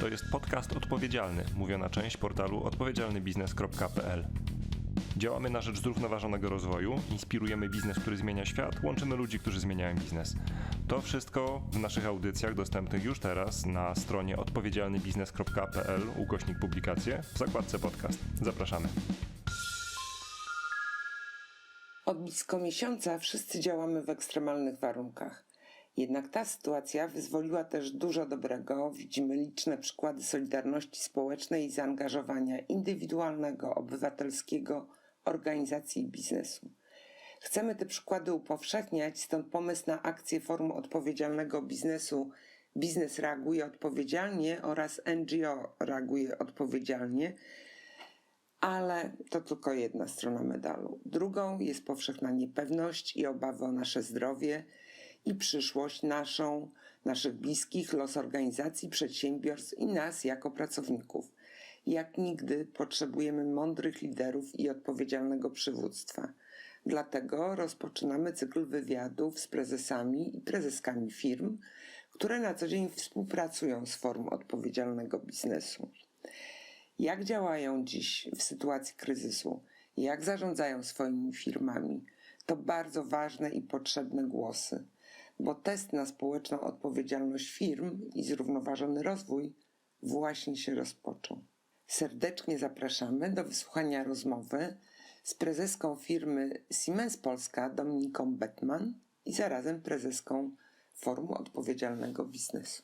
To jest podcast odpowiedzialny, mówiona część portalu odpowiedzialnybiznes.pl. Działamy na rzecz zrównoważonego rozwoju, inspirujemy biznes, który zmienia świat, łączymy ludzi, którzy zmieniają biznes. To wszystko w naszych audycjach dostępnych już teraz na stronie odpowiedzialnybiznes.pl ukośnik publikacje w zakładce podcast. Zapraszamy. Od blisko miesiąca wszyscy działamy w ekstremalnych warunkach. Jednak ta sytuacja wyzwoliła też dużo dobrego. Widzimy liczne przykłady solidarności społecznej i zaangażowania indywidualnego, obywatelskiego, organizacji i biznesu. Chcemy te przykłady upowszechniać, stąd pomysł na akcję Forum Odpowiedzialnego Biznesu Biznes reaguje odpowiedzialnie oraz NGO reaguje odpowiedzialnie, ale to tylko jedna strona medalu. Drugą jest powszechna niepewność i obawy o nasze zdrowie i przyszłość naszą, naszych bliskich, los organizacji, przedsiębiorstw i nas jako pracowników. Jak nigdy potrzebujemy mądrych liderów i odpowiedzialnego przywództwa. Dlatego rozpoczynamy cykl wywiadów z prezesami i prezeskami firm, które na co dzień współpracują z Forum Odpowiedzialnego Biznesu jak działają dziś w sytuacji kryzysu, jak zarządzają swoimi firmami, to bardzo ważne i potrzebne głosy, bo test na społeczną odpowiedzialność firm i zrównoważony rozwój właśnie się rozpoczął. Serdecznie zapraszamy do wysłuchania rozmowy z prezeską firmy Siemens Polska Dominiką Bettman i zarazem prezeską Forum Odpowiedzialnego Biznesu.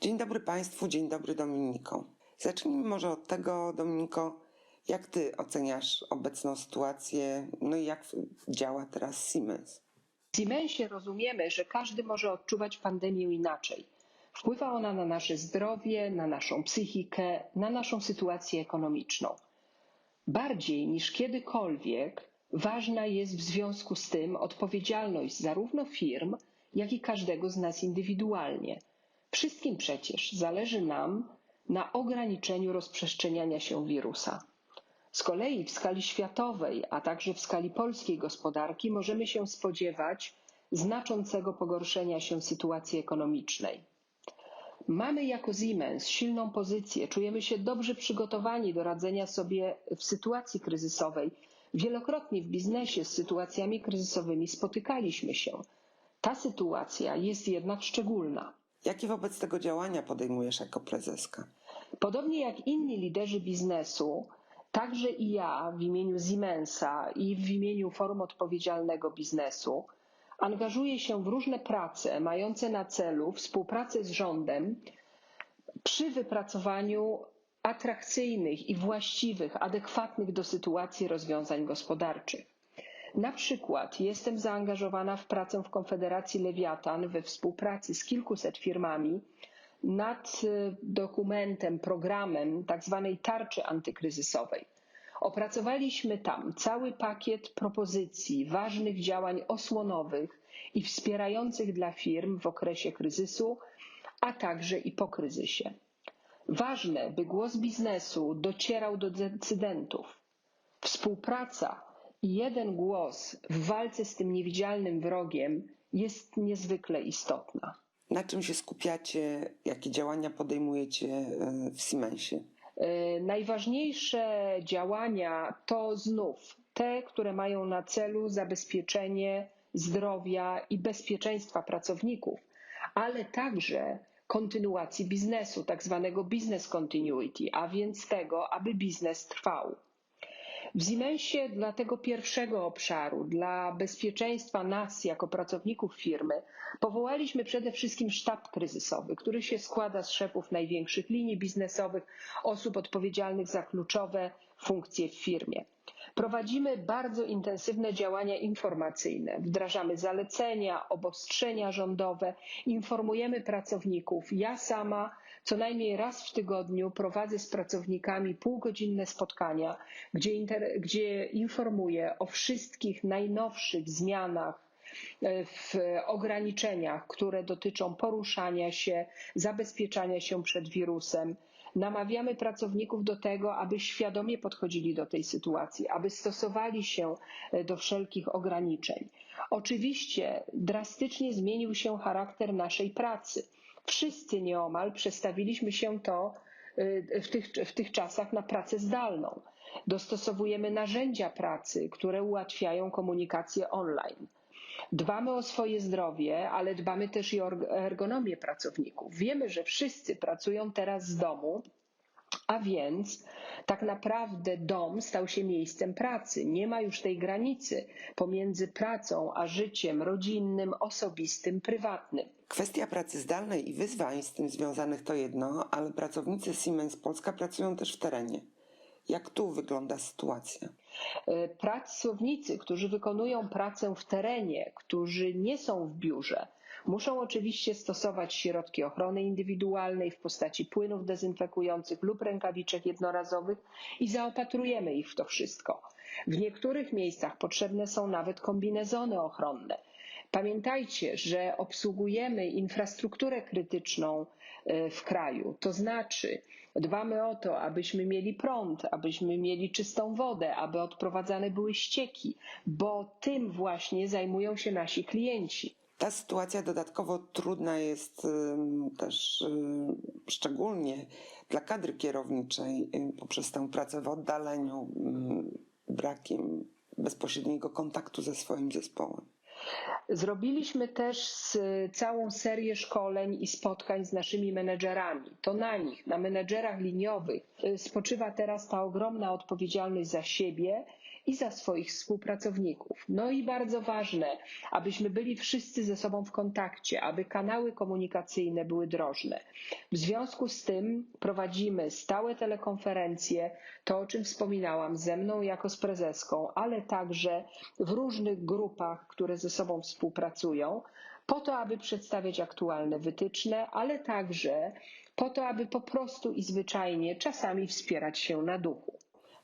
Dzień dobry Państwu, dzień dobry Dominiko. Zacznijmy może od tego, Dominiko, jak Ty oceniasz obecną sytuację, no i jak działa teraz Siemens? W Siemensie rozumiemy, że każdy może odczuwać pandemię inaczej. Wpływa ona na nasze zdrowie, na naszą psychikę, na naszą sytuację ekonomiczną. Bardziej niż kiedykolwiek ważna jest w związku z tym odpowiedzialność zarówno firm, jak i każdego z nas indywidualnie. Wszystkim przecież zależy nam na ograniczeniu rozprzestrzeniania się wirusa. Z kolei w skali światowej, a także w skali polskiej gospodarki możemy się spodziewać znaczącego pogorszenia się sytuacji ekonomicznej. Mamy jako Siemens silną pozycję, czujemy się dobrze przygotowani do radzenia sobie w sytuacji kryzysowej. Wielokrotnie w biznesie z sytuacjami kryzysowymi spotykaliśmy się. Ta sytuacja jest jednak szczególna. Jakie wobec tego działania podejmujesz jako prezeska? Podobnie jak inni liderzy biznesu, także i ja w imieniu Siemensa i w imieniu Forum Odpowiedzialnego Biznesu angażuję się w różne prace mające na celu współpracę z rządem przy wypracowaniu atrakcyjnych i właściwych, adekwatnych do sytuacji rozwiązań gospodarczych. Na przykład jestem zaangażowana w pracę w Konfederacji Lewiatan we współpracy z kilkuset firmami nad dokumentem, programem tzw. tarczy antykryzysowej. Opracowaliśmy tam cały pakiet propozycji ważnych działań osłonowych i wspierających dla firm w okresie kryzysu, a także i po kryzysie. Ważne, by głos biznesu docierał do decydentów. Współpraca i jeden głos w walce z tym niewidzialnym wrogiem jest niezwykle istotna. Na czym się skupiacie? Jakie działania podejmujecie w Siemensie? Najważniejsze działania to znów te, które mają na celu zabezpieczenie zdrowia i bezpieczeństwa pracowników, ale także kontynuacji biznesu, tak zwanego business continuity, a więc tego, aby biznes trwał. W Siemensie dla tego pierwszego obszaru, dla bezpieczeństwa nas jako pracowników firmy, powołaliśmy przede wszystkim sztab kryzysowy, który się składa z szefów największych linii biznesowych, osób odpowiedzialnych za kluczowe funkcje w firmie. Prowadzimy bardzo intensywne działania informacyjne, wdrażamy zalecenia, obostrzenia rządowe, informujemy pracowników. Ja sama co najmniej raz w tygodniu prowadzę z pracownikami półgodzinne spotkania, gdzie, inter, gdzie informuję o wszystkich najnowszych zmianach w ograniczeniach, które dotyczą poruszania się, zabezpieczania się przed wirusem. namawiamy pracowników do tego, aby świadomie podchodzili do tej sytuacji, aby stosowali się e, do wszelkich ograniczeń. Oczywiście drastycznie zmienił się charakter naszej pracy. Wszyscy nieomal przestawiliśmy się to e, w tych, w tych czasach na pracę zdalną. Dostosowujemy narzędzia pracy, które ułatwiają komunikację online. Dbamy o swoje zdrowie, ale dbamy też i o ergonomię pracowników. Wiemy, że wszyscy pracują teraz z domu, a więc tak naprawdę dom stał się miejscem pracy. Nie ma już tej granicy pomiędzy pracą a życiem rodzinnym, osobistym, prywatnym. Kwestia pracy zdalnej i wyzwań z tym związanych to jedno, ale pracownicy Siemens Polska pracują też w terenie. Jak tu wygląda sytuacja? E, Pracownicy, którzy wykonują pracę w terenie, którzy nie są w biurze, muszą oczywiście stosować środki ochrony indywidualnej w postaci płynów dezynfekujących lub rękawiczek jednorazowych i zaopatrujemy ich w to wszystko. W niektórych miejscach potrzebne są nawet kombinezony ochronne. Pamiętajcie, że obsługujemy infrastrukturę krytyczną e, w kraju, to znaczy dbamy o to, abyśmy mieli prąd, abyśmy mieli czystą wodę, aby odprowadzane były ścieki, bo tym właśnie zajmują się nasi klienci. Ta sytuacja dodatkowo trudna jest też szczególnie dla kadry kierowniczej poprzez tę pracę w oddaleniu, brakiem bezpośredniego kontaktu ze swoim zespołem. Zrobiliśmy też całą serię szkoleń i spotkań z naszymi menedżerami. To na nich, na menedżerach liniowych, y, spoczywa teraz ta ogromna odpowiedzialność za siebie i za swoich współpracowników. No i bardzo ważne, abyśmy byli wszyscy ze sobą w kontakcie, aby kanały komunikacyjne były drożne. W związku z tym prowadzimy stałe telekonferencje, to o czym wspominałam, ze mną jako z prezeską, ale także w różnych grupach, które ze sobą współpracują, po to, aby przedstawiać aktualne wytyczne, ale także po to, aby po prostu i zwyczajnie czasami wspierać się na duchu.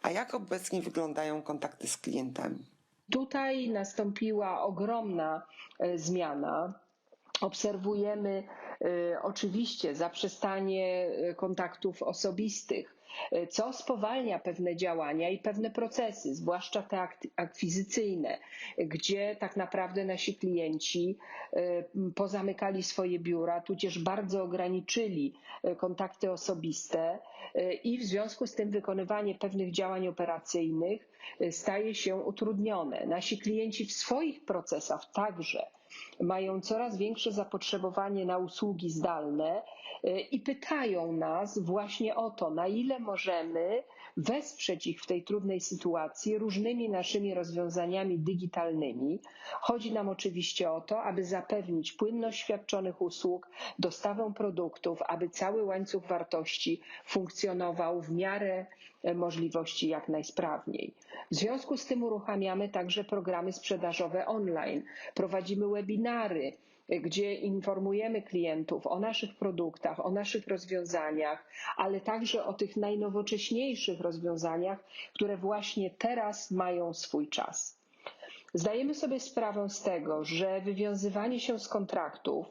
A jak obecnie wyglądają kontakty z klientami? Tutaj nastąpiła ogromna e, zmiana. Obserwujemy oczywiście zaprzestanie e, kontaktów osobistych, e, co spowalnia pewne działania i pewne procesy, zwłaszcza te akwizycyjne, gdzie tak naprawdę nasi klienci pozamykali swoje biura, tudzież bardzo ograniczyli kontakty osobiste i w związku z tym wykonywanie pewnych działań operacyjnych staje się utrudnione. Nasi klienci w swoich procesach także mają coraz większe zapotrzebowanie na usługi zdalne y, i pytają nas właśnie o to, na ile możemy wesprzeć ich w tej trudnej sytuacji różnymi naszymi rozwiązaniami digitalnymi. Chodzi nam oczywiście o to, aby zapewnić płynność świadczonych usług, dostawę produktów, aby cały łańcuch wartości funkcjonował w miarę możliwości jak najsprawniej. W związku z tym uruchamiamy także programy sprzedażowe online. Prowadzimy webinary, y, gdzie informujemy klientów o naszych produktach, o naszych rozwiązaniach, ale także o tych najnowocześniejszych rozwiązaniach, które właśnie teraz mają swój czas. Zdajemy sobie sprawę z tego, że wywiązywanie się z kontraktów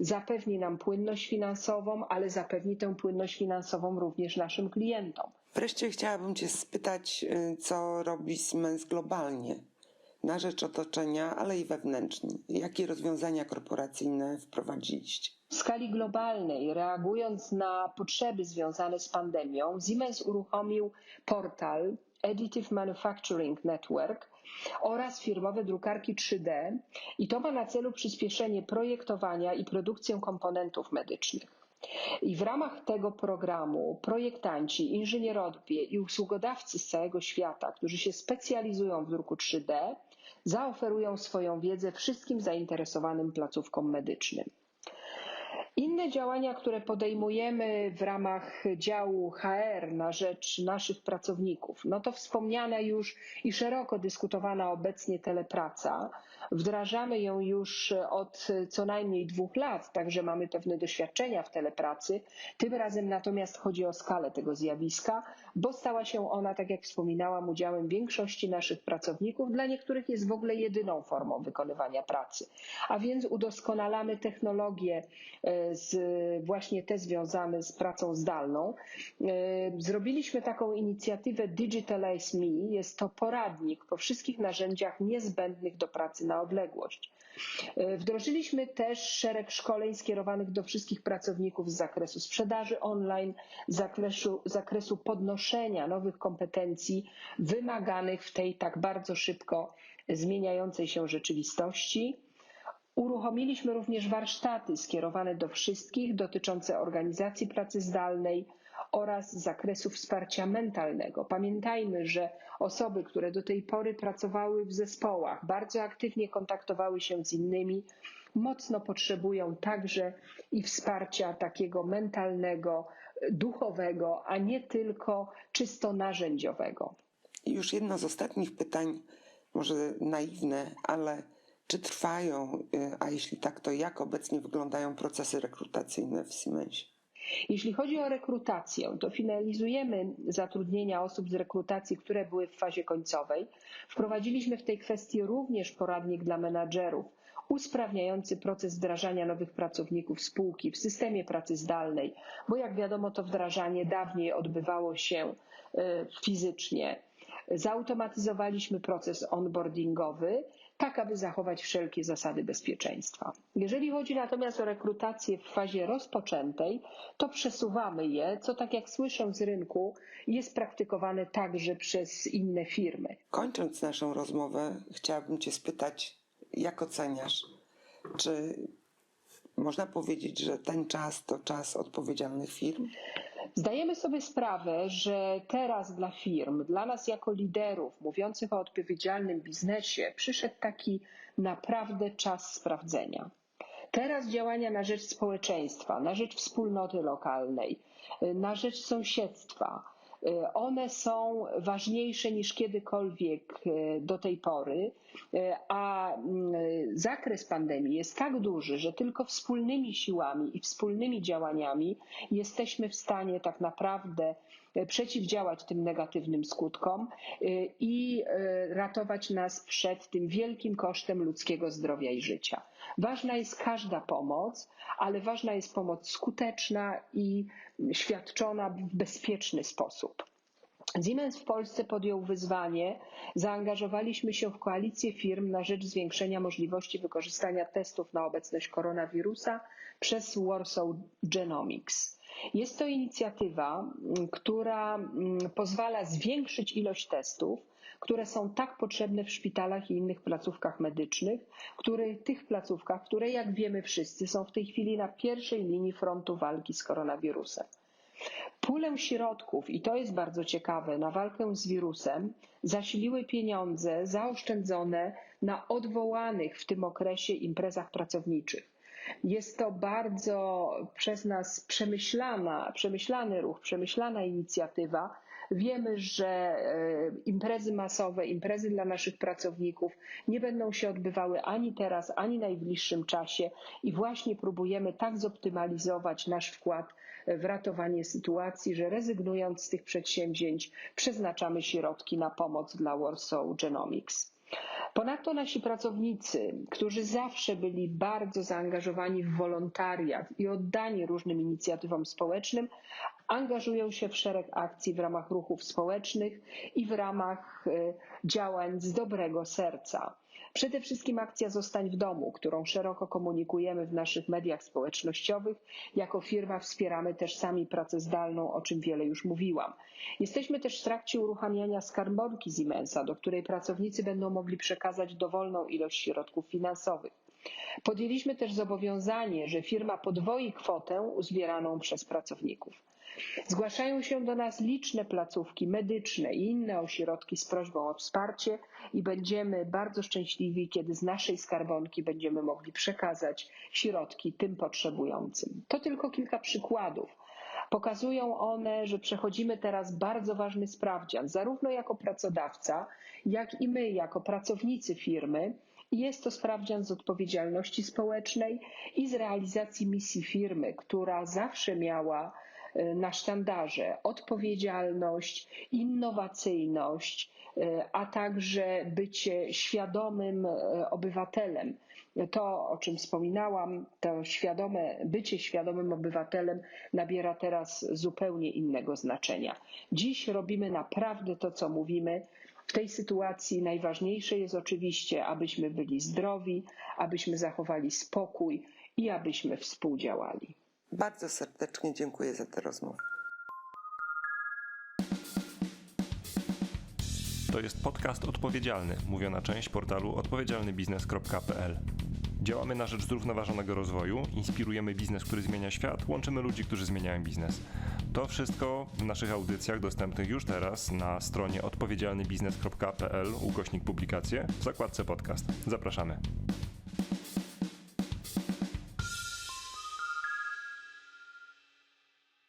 zapewni nam płynność finansową, ale zapewni tę płynność finansową również naszym klientom. Wreszcie chciałabym Cię spytać, y, co robi Siemens globalnie na rzecz otoczenia, ale i wewnętrznie. Jakie rozwiązania korporacyjne wprowadziliście? W skali globalnej, reagując na potrzeby związane z pandemią, Siemens uruchomił portal Additive Manufacturing Network oraz firmowe drukarki 3D i to ma na celu przyspieszenie projektowania i produkcję komponentów medycznych. I w ramach tego programu projektanci, inżynierowie i usługodawcy z całego świata, którzy się specjalizują w druku 3D, zaoferują swoją wiedzę wszystkim zainteresowanym placówkom medycznym. Inne działania, które podejmujemy w ramach działu HR na rzecz naszych pracowników, no to wspomniana już i szeroko dyskutowana obecnie telepraca, Wdrażamy ją już od co najmniej dwóch lat, także mamy pewne doświadczenia w telepracy. Tym razem natomiast chodzi o skalę tego zjawiska, bo stała się ona, tak jak wspominałam, udziałem większości naszych pracowników. Dla niektórych jest w ogóle jedyną formą wykonywania pracy. A więc udoskonalamy technologie e, z, właśnie te związane z pracą zdalną. E, Zrobiliśmy taką inicjatywę Digitalize Me. Jest to poradnik po wszystkich narzędziach niezbędnych do pracy na odległość. E, Wdrożyliśmy też szereg szkoleń skierowanych do wszystkich pracowników z zakresu sprzedaży online, zakresu, zakresu podnoszenia nowych kompetencji wymaganych w tej tak bardzo szybko zmieniającej się rzeczywistości. Uruchomiliśmy również warsztaty skierowane do wszystkich dotyczące organizacji pracy zdalnej oraz zakresu wsparcia mentalnego. Pamiętajmy, że osoby, które do tej pory pracowały w zespołach, bardzo aktywnie kontaktowały się z innymi, mocno potrzebują także i wsparcia takiego mentalnego, duchowego, a nie tylko czysto narzędziowego. I już jedno z ostatnich pytań, może naiwne, ale czy trwają, y, a jeśli tak, to jak obecnie wyglądają procesy rekrutacyjne w Siemensie? Jeśli chodzi o rekrutację, to finalizujemy zatrudnienia osób z rekrutacji, które były w fazie końcowej. Wprowadziliśmy w tej kwestii również poradnik dla menadżerów, usprawniający proces wdrażania nowych pracowników spółki w systemie pracy zdalnej, bo jak wiadomo, to wdrażanie dawniej odbywało się y, fizycznie. Zautomatyzowaliśmy proces onboardingowy, tak aby zachować wszelkie zasady bezpieczeństwa. Jeżeli chodzi natomiast o rekrutację w fazie rozpoczętej, to przesuwamy je, co tak jak słyszę z rynku, jest praktykowane także przez inne firmy. Kończąc naszą rozmowę, chciałabym Cię spytać, jak oceniasz, czy można powiedzieć, że ten czas to czas odpowiedzialnych firm? Zdajemy sobie sprawę, że teraz dla firm, dla nas jako liderów mówiących o odpowiedzialnym biznesie, przyszedł taki naprawdę czas sprawdzenia. Teraz działania na rzecz społeczeństwa, na rzecz wspólnoty lokalnej, na rzecz sąsiedztwa, one są ważniejsze niż kiedykolwiek do tej pory, a zakres pandemii jest tak duży, że tylko wspólnymi siłami i wspólnymi działaniami jesteśmy w stanie tak naprawdę przeciwdziałać tym negatywnym skutkom i ratować nas przed tym wielkim kosztem ludzkiego zdrowia i życia. Ważna jest każda pomoc, ale ważna jest pomoc skuteczna i świadczona w bezpieczny sposób. Siemens w Polsce podjął wyzwanie. Zaangażowaliśmy się w koalicję firm na rzecz zwiększenia możliwości wykorzystania testów na obecność koronawirusa przez Warsaw Genomics. Jest to inicjatywa, która pozwala zwiększyć ilość testów, które są tak potrzebne w szpitalach i innych placówkach medycznych, które, tych placówkach, które jak wiemy wszyscy są w tej chwili na pierwszej linii frontu walki z koronawirusem. Pulę środków, i to jest bardzo ciekawe, na walkę z wirusem zasiliły pieniądze zaoszczędzone na odwołanych w tym okresie imprezach pracowniczych. Jest to bardzo przez nas przemyślana, przemyślany ruch, przemyślana inicjatywa. Wiemy, że imprezy masowe, imprezy dla naszych pracowników nie będą się odbywały ani teraz, ani w najbliższym czasie i właśnie próbujemy tak zoptymalizować nasz wkład w ratowanie sytuacji, że rezygnując z tych przedsięwzięć, przeznaczamy środki na pomoc dla Warsaw Genomics. Ponadto nasi pracownicy, którzy zawsze byli bardzo zaangażowani w wolontariat i oddani różnym inicjatywom społecznym, angażują się w szereg akcji w ramach ruchów społecznych i w ramach działań z dobrego serca. Przede wszystkim akcja Zostań w domu, którą szeroko komunikujemy w naszych mediach społecznościowych. Jako firma wspieramy też sami pracę zdalną, o czym wiele już mówiłam. Jesteśmy też w trakcie uruchamiania skarbonki Siemensa, do której pracownicy będą mogli przekazać dowolną ilość środków finansowych. Podjęliśmy też zobowiązanie, że firma podwoi kwotę uzbieraną przez pracowników. Zgłaszają się do nas liczne placówki medyczne i inne ośrodki z prośbą o wsparcie i będziemy bardzo szczęśliwi, kiedy z naszej skarbonki będziemy mogli przekazać środki tym potrzebującym. To tylko kilka przykładów. Pokazują one, że przechodzimy teraz bardzo ważny sprawdzian, zarówno jako pracodawca, jak i my, jako pracownicy firmy, Jest to sprawdzian z odpowiedzialności społecznej i z realizacji misji firmy, która zawsze miała na sztandarze odpowiedzialność, innowacyjność, e, a także bycie świadomym e, obywatelem. To, o czym wspominałam, to świadome, bycie świadomym obywatelem nabiera teraz zupełnie innego znaczenia. Dziś robimy naprawdę to, co mówimy. W tej sytuacji najważniejsze jest oczywiście, abyśmy byli zdrowi, abyśmy zachowali spokój i abyśmy współdziałali. Bardzo serdecznie dziękuję za tę rozmowę. To jest podcast odpowiedzialny, mówiona część portalu odpowiedzialnybiznes.pl. Działamy na rzecz zrównoważonego rozwoju, inspirujemy biznes, który zmienia świat, łączymy ludzi, którzy zmieniają biznes. To wszystko w naszych audycjach dostępnych już teraz na stronie odpowiedzialnybiznes.pl ukośnik publikacje w zakładce podcast. Zapraszamy.